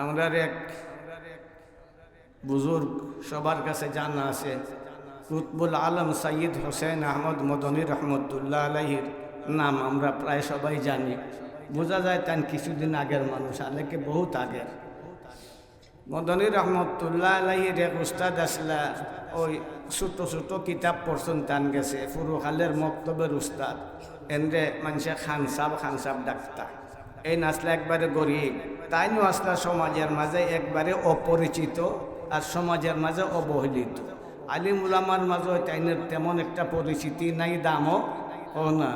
আমরা এক বুজুর্গ সবার কাছে জানা আছে, কুতবুল আলম সৈয়দ হোসেন আহমদ মদনী রহমতুল্লাহ আলহির নাম আমরা প্রায় সবাই জানি। বোঝা যায় তান কিছুদিন আগের মানুষ আলেকে বহুত আগের। মদনী রহমতুল্লাহ আলহির এক উস্তাদ আসলা, ওই ছোটো ছোটো কিতাব পড়ছেন টান গেছে ফুরুখালের মক্তবের উস্তাদ। এনরে মানুষে খানসাব খানসাব ডাক্তার। এই নাচলা একবারে গরিব। তাই নো আসলা সমাজের মাঝে একবারে অপরিচিত আর সমাজের মাঝে অবহেলিত। আলিম উলামার মাঝে তাইনের তেমন একটা পরিচিতি নাই, দামও ও না,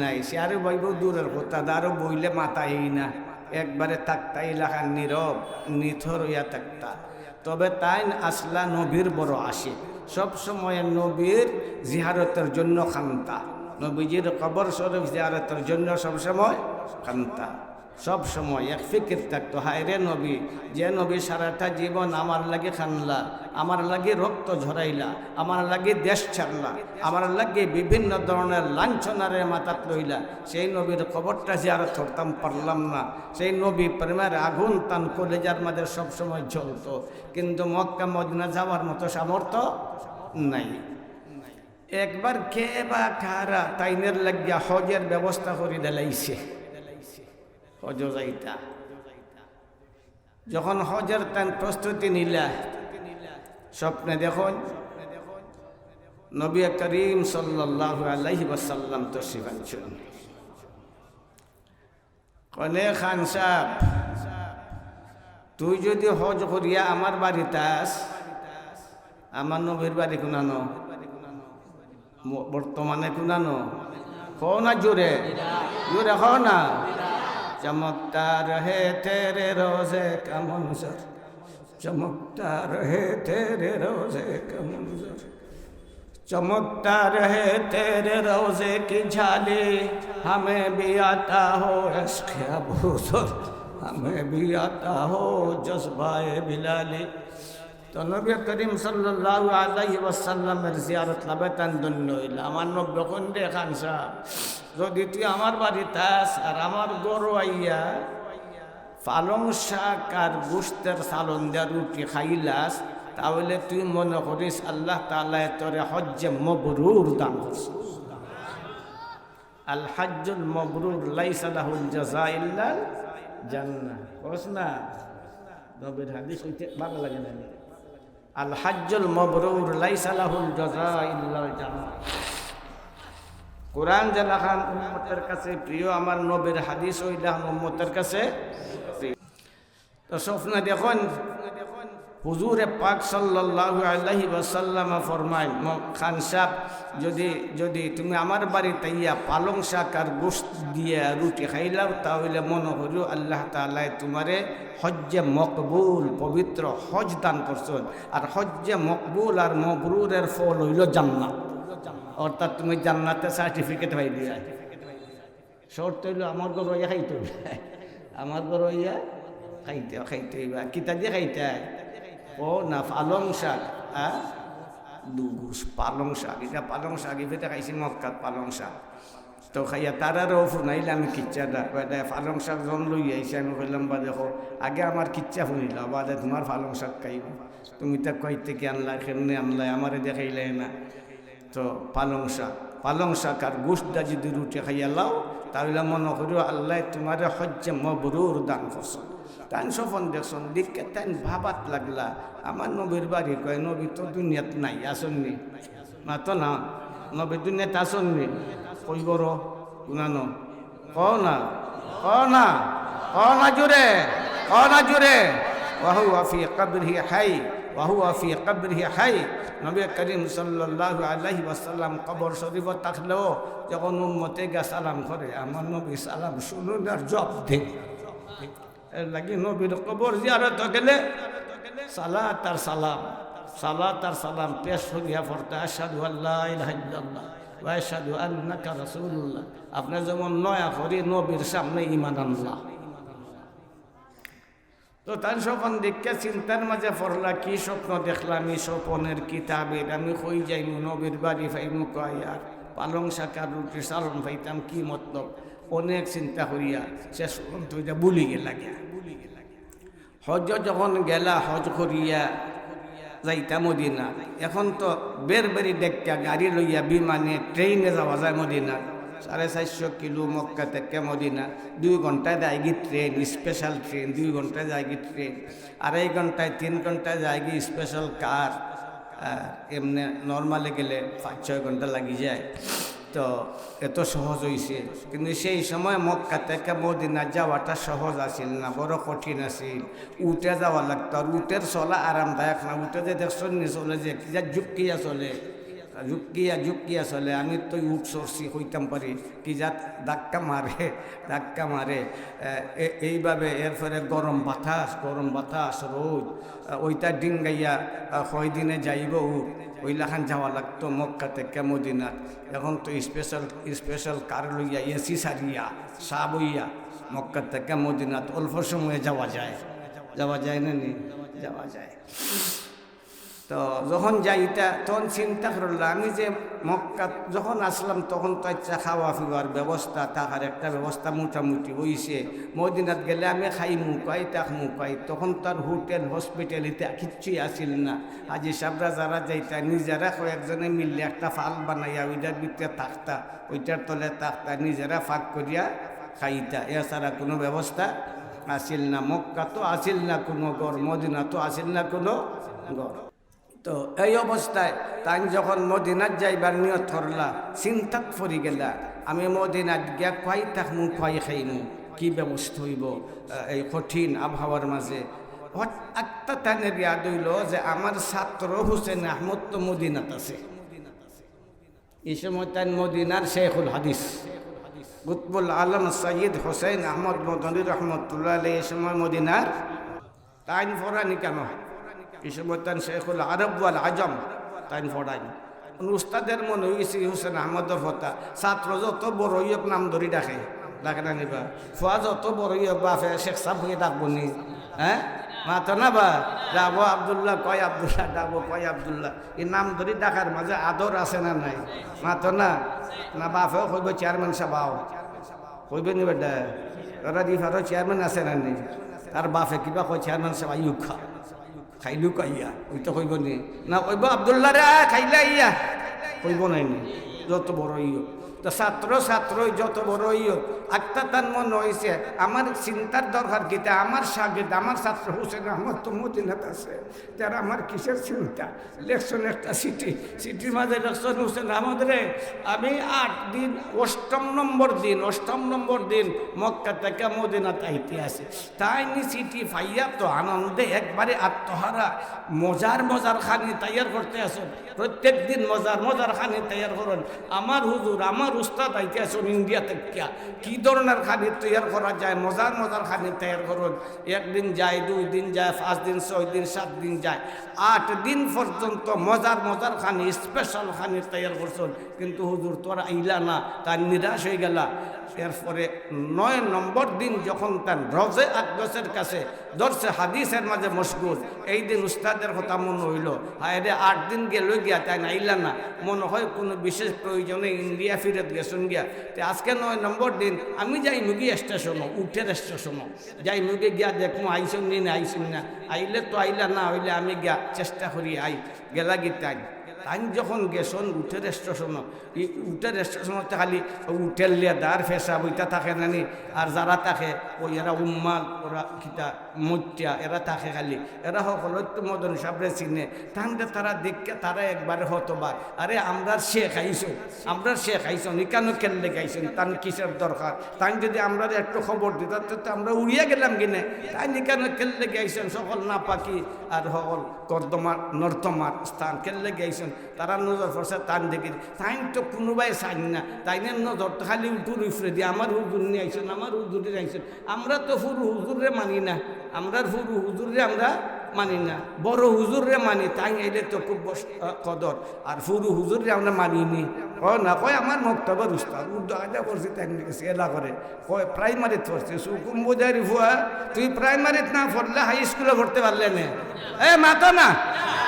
নাই। সে আরও বইব দূরের কথা আরও বইলে মাথাই না। একবারে থাকতা এলাকার নীরব, নিথর হইয়া থাকতা। তবে তাই আসলা নবীর বড় আসে সব সময় নবীর জিহারতের জন্য খান্তা। নবীজির কবর শরীফ জিয়ারতের জন্য সবসময় খান্তা সব সময় এক ফিকির থাকতো, হায় রে নবী, যে নবী সারাটা জীবন আমার লাগে খানলা, আমার লাগে রক্ত ঝরাইলা, আমার লাগে দেশ ছাড়লা, আমার লাগে বিভিন্ন ধরনের লাঞ্ছনারে মাথাত লইলা সেই নবীর খবরটা জিয়ারত করতাম পারলাম না। সেই নবী প্রেমের আগুন তান কলেজার মাঝে সবসময় জ্বলতো, কিন্তু মক্কা, মদিনা যাওয়ার মতো সামর্থ্য নাই। একবার কে বা কারা তাইনের লাগিয়া হজের ব্যবস্থা করে দিলাইছে? হজ যাইতা। যখন হজের তান প্রস্তুতি নিলা, স্বপ্নে দেখুন, নবী করিম সাল্লাহ আলাইহি ওয়াসাল্লাম তো শিবাঞ্চন কনে খান সাহ তুই যদি হজ করিয়া আমার বাড়িতে আস, আমার নবীর বাড়ি কোনানো বর্তমানে কোনানো কো না জোরে জোরে হ না চমকদার হে তেরে রোজে কমনজর চমকদার হে তেরে রোজে কমনজর चमकता रहे तेरे रोजे की झाली हमें भी आता हो इश्क अबूसर हमें भी आता हो जज्बाए बिलाली তো নবী করিম সাল্লাহ আলাইহি ওয়াসাল্লামের জিয়ারত লাভে তান ধন্য হইল। আমার নব্য খন্ডে খান সাহ যদি তুই আমার বাড়িতে আস আর আমার গরু আইয়া পালং শাক আর গুস্তের সালন দেওয়া রুটি খাইলাস, তাহলে তুই মনে করিস আল্লাহ তালা তোরে হজ্জে মবরুর দান করছে। আল হাজ্জুল মবরুর লাইসালাহুল জাজা ইল্লাল জান্নাহ। কস না? নবীর হাদিস হইতে ভালো লাগে না। আল হাজ্জুল মবরুর লাইসালাহুল জাযা ইল্লাল জান্নাহ। কোরআন জালাখান উম্মতের কাছে প্রিয়, আমার নবীর হাদিস ওইলা উম্মতের কাছে তো স্বপ্ন দেখুন হুজুরে পাক সাল্লাল্লাহু আলাইহি ওয়াসাল্লাম ফরমায় খান সাহেব, যদি যদি তুমি আমার বাড়িতে ইয়া পালং শাক আর গোস্ত দিয়ে রুটি খাইলাও, তাহলে মনে করিও আল্লাহ তালাই তোমারে হজ্জে মকবুল, পবিত্র হজ দান করছেন। আর হজ্জে মকবুল আর মবরুরের ফল হইল জান্নাত। অর্থাৎ তুমি জান্নাতে সার্টিফিকেট পাই দিয়া শর্ত হইল আমার গরু ইয়া খাইতে আমার গরু ইয়া খাইতে খাইতে কিতা দিয়ে খাইতে ও, না, পালং শাক হ্যাঁ? পালং শাক, এটা পালং শাক এফেতে খাইছি মক্কাত পালং শাক। তো খাইয়া তারারও ফুনাইলে আমি কিচ্ছাটা কয়টা পালং শাক জন লই আইসি আমি কইলাম, বা দেখো, আগে আমার কিচ্ছা শুনিল বাদে তোমার পালং শাক খাইব। তুমি তা কই থেকে আনলা কেমনে আনলা আমারে দেখাইলে না? তো পালং শাক পালং শাক আর গোষ্ঠটা যদি রুটি খাইয়া লাও তাহলে মনে করিও, আল্লাহ তোমার হজ্জে মবরুর দান করছ তাই সফন দেখছন দিককে তাই ভাবাত লাগলা, আমার নবীর বাড়ি কয়, নবী তো দুনিয়াত নাই, আসননি? না তো না, নবী দুনিয়াত আসননি? কই বড় গুনানো ক না ক না ক না জুড়ে ক না জুড়ে ওয়াহু আফি কবরিহি হাই। ওয়াহু আফি কবরিহি হাই। নবী করিম সাল্লাল্লাহু আলাইহি ওয়াসাল্লাম কবর শরীফ থাকলেও যখন উম্মতে গা সালাম করে, আমার নবী সালাম শুনুন আর জব দিন এর লাগি নবীর কবর জিয়ারত গেলে, সালাত আর সালাম, সালাত আর সালাম পেশ হইয়া পড়তে আশহাদু আল্লাহ ইল্লাল্লাহ ওয়া আশহাদু আন্নাকা রাসূলুল্লাহ। আপনি যেমন নয়া করি, নবীর সামনে ঈমান আনলা। তো তার স্বপন দেখে চিন্তার মাঝে পড়লা, কি স্বপ্ন দেখলাম? এই স্বপনের কিতাবের আমি কই যাই নবীর বাড়ি ফাইমু কয় পালং শাকার রুটি চালন পাইতাম, কি মতলব? অনেক চিন্তা করিয়া শেষ পর্যন্ত এটা বুলি গেলা গিয়া। হজ যখন গেলা হজ করিয়া যাইতা মদিনা এখন তো বের বেরি দেখা গাড়ি লইয়া বিমানে ট্রেনে যাওয়া যায় মদিনা সাড়ে চারশো কিলো মক্কা থেকে মদিনা? দুই ঘন্টায় যায়গি ট্রেন স্পেশাল ট্রেন দুই ঘন্টায় যায়গি ট্রেন আড়াই ঘন্টায় তিন ঘন্টায় যায়গি স্পেশাল কার এমনি নর্মালে গেলে পাঁচ, ছয় ঘণ্টা লাগি যায়। তো এত সহজ হয়েছে কিন্তু সেই সময় মক্কা থেকে মদিনা যাওয়াটা সহজ আছিল না, বড় কঠিন আছিল। উঠে যাওয়া লাগতো, আর উটের চলা আরামদায়ক না, উঠে যে দেখছ চলে যে, যা ঝুঁকিয়া চলে। ঝুঁকিয়া ঝুঁকিয়া চলে আমি তো উঠ চড়ছি হইতাম পারি। কি যা ধাক্কা মারে ধাক্কা মারে। এইভাবে এরপরে গরম বাতাস গরম বাতাস, রোদ, ওইটা ডিঙ্গাইয়া দিনে যাইব উঠ ওইলাখান যাওয়া লাগতো মক্কা থেকে মদিনাত। এখন তো স্পেশাল স্পেশাল কার লইয়া, এসি সারিয়া সা বইয়া মক্কা থেকে মদিনাত অল্প সময়ে যাওয়া যায়। যাওয়া যায় না নি? যাওয়া যায়। তো যখন যাইতা, তখন চিন্তা করলাম আমি যে মক্কা যখন আসলাম, তখন তো ইচ্ছা খাওয়া ফিওয়ার ব্যবস্থা থাকার একটা ব্যবস্থা মোটামুটি হইছে। মদিনাত গেলে আমি খাই মুকাই তাক মুকাই তখন তার হোটেল হসপিটালিতে কিচ্ছুই আসিল না। আজি সাবরা যারা যাইতা, নিজেরা কয়েকজনে মিললে একটা ফাল বানাইয়া ওইটার ভিতরে থাকতা, ওইটার তলে থাকতা, নিজেরা ফাঁক করিয়া খাইতা। এছাড়া কোনো ব্যবস্থা আসিল না। মক্কা তো আসিল না কোনো গড়, মদিনা তো আসিল না কোনো গড়। তো এই অবস্থায় তাই যখন মদিনাত যাইবার নিয়ত ধরলা চিন্তাত পড়ি গেলা, আমি মদিনাত গিয়া খুৱাই থাকমু খুৱাই খাইমু, কি ব্যবস্থা হইব এই কঠিন আবহাওয়ার মাঝে? একটা টাইনের ইয়াদ হইল যে আমার ছাত্র হুসেন আহমদ তো মদিনাত আছে। এই সময় তাই মদিনার শেখুল হাদিস গুতবুল আলম সৈয়দ হোসেন আহমদ মদনী রহমতুল্লাহ এই সময় মদিনার তাইন ফরানি কেন এই শেখুল আরব ওয়াল আজম, তাইন ফরানি উস্তাদের মনে হয়েছে হোসেন আহমদর হতা ছাত্র যত বড় ইয়ক নাম ধরি ডাকে ডাকে না নিবা। ফুয়া যত বড় ইয়ক বাফে শেখ সাহ হয়ে ডাকবো নি। হ্যাঁ? মাতো না বা? ডাবো আবদুল্লাহ, কয় আবদুল্লাহ ডাবো কয় আবদুল্লাহ। এই নাম ধরি ডাকার মাঝে আদর আছে না নাই? মাতো না? না বাফেও কইব চেয়ারম্যান সাবাও কইবে নি বেটা? ওরা দিফারও চেয়ারম্যান আছে না নি তার বাফে কিবা কয় চেয়ারম্যান সাহেব আইউ খা। খাইলু কাইয়া ওই তো কইব নি। না, কইব আবদুল্লাহ রে, খাইলা ইয়া? কইব নাই যত বড় ইয় তো ছাত্র ছাত্র যত বড় ইয় একটা তার মনে হয়েছে আমার চিন্তার দরকার কিতা আমার সাগেদ, আমার ছাত্র হোসেন আহমদ তো মদিনাত আছে। তারা আমার কিসের চিন্তা? লেকশন একটা সিটি সিটির মাঝে লেকশন হোসেন আহমদ রে। আমি আট দিন, অষ্টম নম্বর দিন, অষ্টম নম্বর দিন মক্কা থেকে মদিনাত আইতে আছে তাই নি সিটি ফাইয়া তো আনন্দে একবারে আত্মহারা। মজার মজার খানি তৈয়ার করতে আসুন। প্রত্যেক দিন মজার মজার খানি তৈয়ার করুন। আমার হুজুর, আমার উস্তাদ আইতে আসুন ইন্ডিয়া থেকে কি ধরনের খানি তৈয়ার করা যায়? মজার মজার খানি তৈয়ার করুন। একদিন যায় দুই দিন যায় পাঁচ দিন ছয় দিন সাত দিন যায়। আট দিন পর্যন্ত মজার মজার খানি স্পেশাল খানি তৈয়ার করছেন। কিন্তু হুজুর তোরা আইলা না, তার নিরাশ হয়ে গেলা। এরপরে নয় নম্বর দিন যখন তার রজে আকদসের কাছে ধরছে হাদিসের মাঝে মশগুল, এই দিন উস্তাদের কথা মনে হইল, হায় রে, আট দিন গেল গিয়া, তাই আইলা না। মনে হয় কোনো বিশেষ প্রয়োজনে ইন্ডিয়া ফিরত গেছেন গিয়া। তো আজকে নয় নম্বর দিন, আমি যাই মুগি স্টেশনও উঠের স্টেশনও যাই মুগি গিয়া দেখমু আইসুন নি না আইসুন না। আইলে তো আইলা না, হইলে আমি গিয়া চেষ্টা করি, আই, গেলা গীতাই তাই। যখন গেছন, উঠে স্টেশন এই উঠের স্টেশনতে খালি উঠের লিয়া দার ফেসা বইটা থাকে নানি আর যারা থাকে ওই এরা উম্মাল, ওরা কিতা মত্যা এরা থাকে খালি। এরা সকল মদন সাবরে চিনে। তাহলে তারা দেখকে তারা একবারে হতবার আরে আমরা শেখ আইসো, আমরা শেখ আইসো নিকানো কেনলে গাইছেন তান কিসের দরকার? তাই যদি আমরা একটু খবর দিতাম, তো আমরা উড়িয়ে গেলাম কিনে তাই নিকানো কেনলে গাইছেন সকল না পাখি আর সকল কর্দমার, নর্দমার স্থান। কেনলে গাইছেন তারা নজর পড়ছে, তান দেখি। তাই তো কোনোবাই চাই না। তাই না নজর তো খালি উঠুর উফরে দিয়ে আমার হুজুর নিয়ে আইসেন আমার হুজুরে আইসেন আমরা তো ফুরু হুজুরে মানি না। আমরা ফুরু হুজুরে আমরা মানি না। বড় হুজুরে মানি, তাই এলে তো খুব কদর আর ফুরু হুজুরে আমরা মানিনি ও না, কয় আমার মক্তবর উস্তাদ উর্দু আজা করছি তাই গেছে এলা করে কয় প্রাইমারিত পড়ছে সুকুম বোঝারি ফুয়া তুই প্রাইমারিত না পড়লে হাই স্কুলে পড়তে পারলে না? এ, মাতো না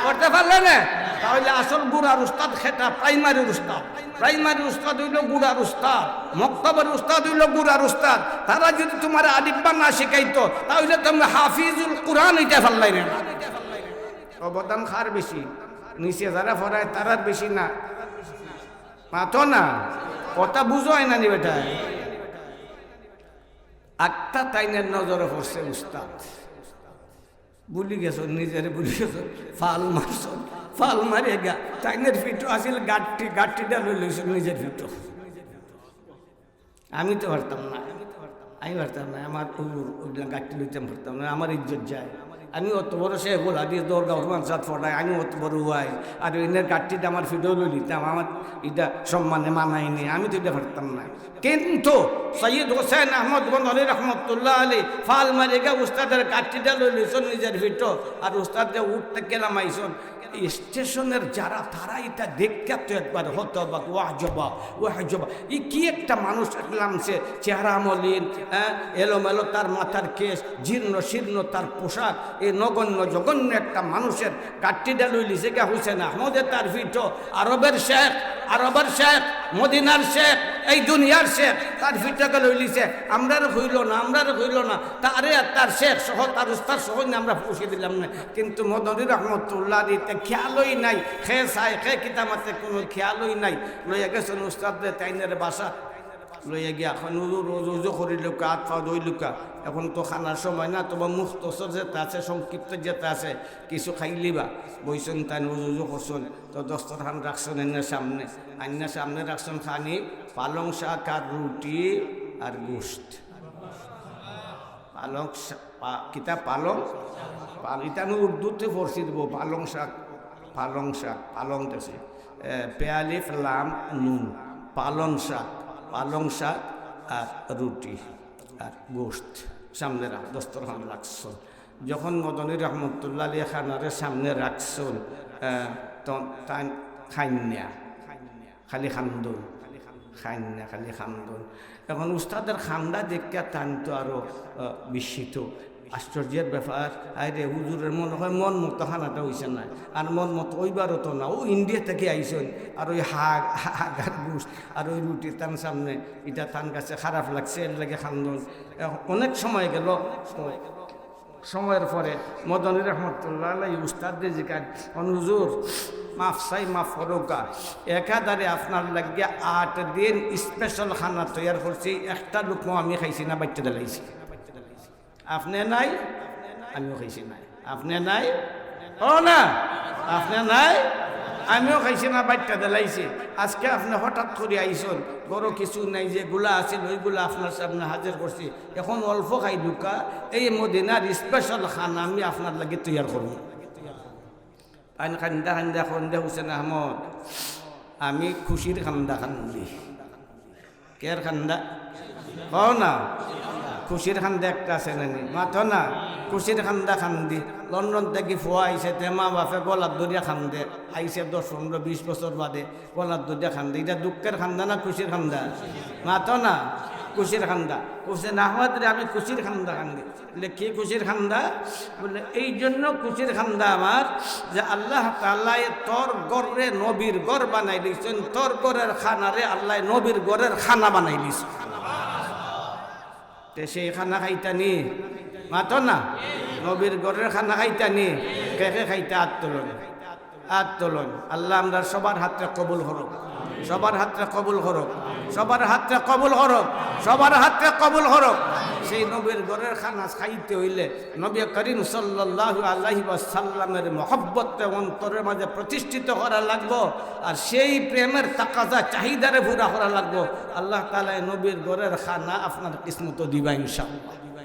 পড়তে পারলে না? তাহলে আসল গুড়ার উস্তাদ খেটা প্রাইমারির উস্তাদ। প্রাইমারি উস্তাদ হইল গুড়ার উস্তাদ, মক্তবের উস্তাদ হইল গুড়ার উস্তাদ। তারা যদি তোমার আলিব্বা না শিখাইতো, তাহলে তুমি হাফিজুল কোরআন হইতে পারলাই না অবদান খার বেশি, নিচে যারা ফরায় তারার বেশি না। মাতো না, কথা বুঝো হয় না নি বেটা। আটটা তাইনের নজরে পড়ছে উস্তাদ। বুলি গেছ, নিজেরে বুলি গেছ, ফাল মারছ। ফাল মারে গা। তাইনের ফিটো আসিল গাঠটি গাঠটিটা লই লইছ নিজের ফিটো। আমি তো পারতাম না। আমি পারতাম না, আমার গাঠটি লইতাম পারতাম না, আমার ইজ্জত যায়। আমি অত বড় সে বল হাদিস দরগা ওসমান সাত ফটাই আমি অত বড় হওয়াই আর এনের গাঠটিটা আমার ফিটো লই নিতাম, আমার এটা সম্মানে মানায়নি, আমি তো এটা পারতাম না। কিন্তু সৈয়দ হোসেন আহমদ গন্ধনী রহমতুল্লাহ আলী ফাল মারে গা, উস্তাদের গাঠটিটা লই লইছন নিজের ফিটো। আর উস্তাদে উঠতে গেলাম আইসন স্টেশনের যারা তারা এটা দেখতে তো একবার হতো বা ওয়াহ জবা ওয়াহ জবা এই কি একটা মানুষ নামছে সে, চেহারা মলিন হ্যাঁ? এলোমেলো তার মাথার কেশ, জীর্ণ শীর্ণ তার পোশাক এই নগণ্য জঘন্য একটা মানুষের কাটটি লইলি সে গা হুসেন আহমদে তার ফিটো আরবের শেখ আরবের শেখ। মদিনার শেখ, এই দুনিয়ার শেখ, তার ফিটাকে লইলিছে আমরার হইল না, আমরার হইল না। তারে তার শেখ সহ, তার উস্তার সহ আমরা পুষে দিলাম না। কিন্তু মদনী রহমতুল্লাহ দিতে খেয়ালই নাই। খে চাই খে কিতামাতে কোনো খেয়ালই নাই। লইয়া গেছেন উস্তাদের তাইনের বাসা। লইয়া গিয়া এখন রোজ উজু করি লুকা হাত পা দই লুকা এখন তো খানার সময় না, তোমার মুখতসর যেতে আছে, সংক্ষিপ্ত যেতে আছে, কিছু খাইলিবা বইছেন তাই রোজ করছেন তো দস্তরখান রাখছেন এনার সামনে। আইনার সামনে রাখছেন খানি, পালং শাক আর রুটি আর গোস্ত পালং কিতা পালং? এটা আমি উর্দুতে পড়ছি দেবো, পালং শাক পালং শাক, পালং দেশে। পেয়ালি লাম, নুন, পালং শাক। পালং শাক আর রুটি আর গোস্ত সামনে রাখ দস্তরখান রাখছ যখন মদনী রহমতুল্লাহ আলী খানারে সামনে রাখছ তাই খাইন্যা। খালি খান্দন। খাইন্যা, খালি খান্দন। এখন উস্তাদের খান্দা দেখতে তান তো আরও বিস্মিত। আশ্চর্যের ব্যাপার। আরে হুজুরের মনে হয় মন মতো খানাটা হইছে না। আর মন মতো ওইবারও তো না। ও ইন্ডিয়া থেকে আইসন আর ওই হাগ হাগার বুস আর ওই রুটি তার সামনে। এটা তান কাছে খারাপ লাগছে, এর লাগে খান্দন। অনেক সময় গেল। সময়ের পরে মদনী রহমতুল্লাহ উস্তাদ জিকান অনুজুর মাফ চাই, মাফ করোকা একাধারে আপনার লাগিয়ে আট দিন স্পেশাল খানা তৈয়ার করছি। একটা লুকমো আমি খাইছি না বাচ্চা দিলাইছি আপনি নাই? আমিও খাইছি নাই। আপনি নাই? ও না। আপনি নাই? আমিও খাইছি না বাচ্চা দিলাইছি। আজকে আপনি হঠাৎ করে আইসন বড় কিছু নাই যে গুলা আছে ওইগুলা আপনার সামনে হাজির করছি। এখন অল্প খাই ঢুকা এই মদিনার স্পেশাল খানা আমি আপনার লাগে তৈয়ার করব। আইন খান্দা খান্দা খন্দা হুসেন আহমদ। আমি খুশির খান্দা খান্দি। কের খান্দা? কও না। খুশির খান্দা একটা আছে নানি মাথো না, খুশির খান্দা খান্দি। লন্ডন থেকে ফুয়া আইছে, তে মা বাপে গলার দরিয়া খান্দে। আইছে দশ, পনেরো, বিশ বছর বাদে গলার দরিয়া খান্দে। এটা দুঃখের খান্দা না খুশির খান্দা? মাথো না, খুশির খান্দা। খুশি না হওয়া দিলে আমি খুশির খান্দা খান্দি। বলে, কি খুশির খান্দা? বলে, এই জন্য খুশির খান্দা আমার যে আল্লাহ তাল্লাহ তোর গড়ে নবীর গড় বানাই দিয়েছেন তোর গড়ের খানারে আল্লাহ নবীর গড়ের খানা বানাই দিয়েছে তে খানা খাইতানি। মাত না? নবীর গড়ের খানা খাইতানি। কে কে খাইতে? আত্মলন আত্মলন আল্লাহ আমরা সবার হাতে কবুল হরক সবার হাতে কবুল হরক সবার হাতে কবুল হরক সবার হাতে কবুল হরক সেই নবীর গরের খানা খাইতে হইলে নবী করিম সাল্লাল্লাহু আল্লাহি সাল্লামের মহব্বত অন্তরের মাঝে প্রতিষ্ঠিত করা লাগবো, আর সেই প্রেমের তাকাজা চাহিদারে ভুরা করা লাগবো। আল্লাহ তালা নবীর গরের খানা আপনার কিসমত দিবা ইনশাআল্লাহ।